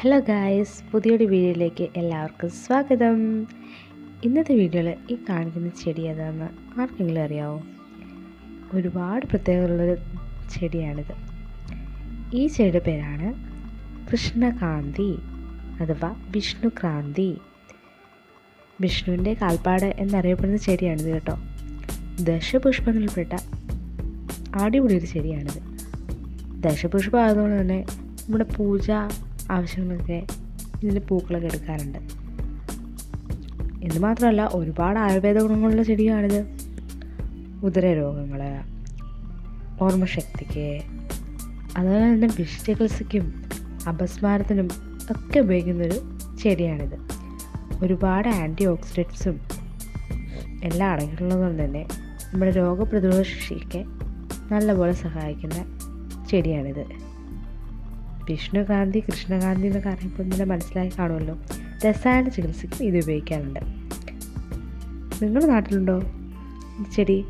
Hello guys പുതിയൊരു വീഡിയോയിലേക്ക് എല്ലാവർക്കും സ്വാഗതം. ഇന്നത്തെ വീഡിയോയിൽ ഈ കാണിക്കുന്ന ചെടി ഏതാണെന്ന് ആർക്കെങ്കിലും അറിയാവോ? ഒരുപാട് പ്രത്യേകതയുള്ളൊരു ചെടിയാണിത്. ഈ ചെടിയുടെ പേരാണ് കൃഷ്ണകാന്തി അഥവാ വിഷ്ണുക്രാന്തി. വിഷ്ണുവിന്റെ കാൽപ്പാട് എന്നറിയപ്പെടുന്ന ചെടിയാണിത് കേട്ടോ. ദശപുഷ്പങ്ങളിൽപ്പെട്ട അടിപൊളി ചെടിയാണിത്. ദശപുഷ്പം ആയതുകൊണ്ട് തന്നെ നമ്മുടെ പൂജ ആവശ്യങ്ങളൊക്കെ ഇതിന്റെ പൂക്കളൊക്കെ എടുക്കാറുണ്ട്. എന്ന് മാത്രമല്ല ഒരുപാട് ആയുർവേദ ഗുണങ്ങളുള്ള ചെടിയാണിത്. ഉദരരോഗങ്ങൾ ഓർമ്മശക്തിക്ക് അതുപോലെ തന്നെ വിഷചികിത്സയ്ക്കും അപസ്മാരത്തിനും ഒക്കെ ഉപയോഗിക്കുന്നൊരു ചെടിയാണിത്. ഒരുപാട് ആന്റി ഓക്സിഡൻസും എല്ലാം അടങ്ങിയിട്ടുള്ളതുകൊണ്ട് തന്നെ നമ്മുടെ രോഗപ്രതിരോധ ശേഷിയൊക്കെ നല്ലപോലെ സഹായിക്കുന്ന ചെടിയാണിത്. വിഷ്ണുകാന്തി കൃഷ്ണകാന്തി എന്നൊക്കെ അറിയപ്പെടുമ്പോൾ തന്നെ മനസ്സിലായി കാണുമല്ലോ. രസായന ചികിത്സയ്ക്കും ഇത് ഉപയോഗിക്കാറുണ്ട്. നിങ്ങളുടെ നാട്ടിലുണ്ടോ? ചെടി?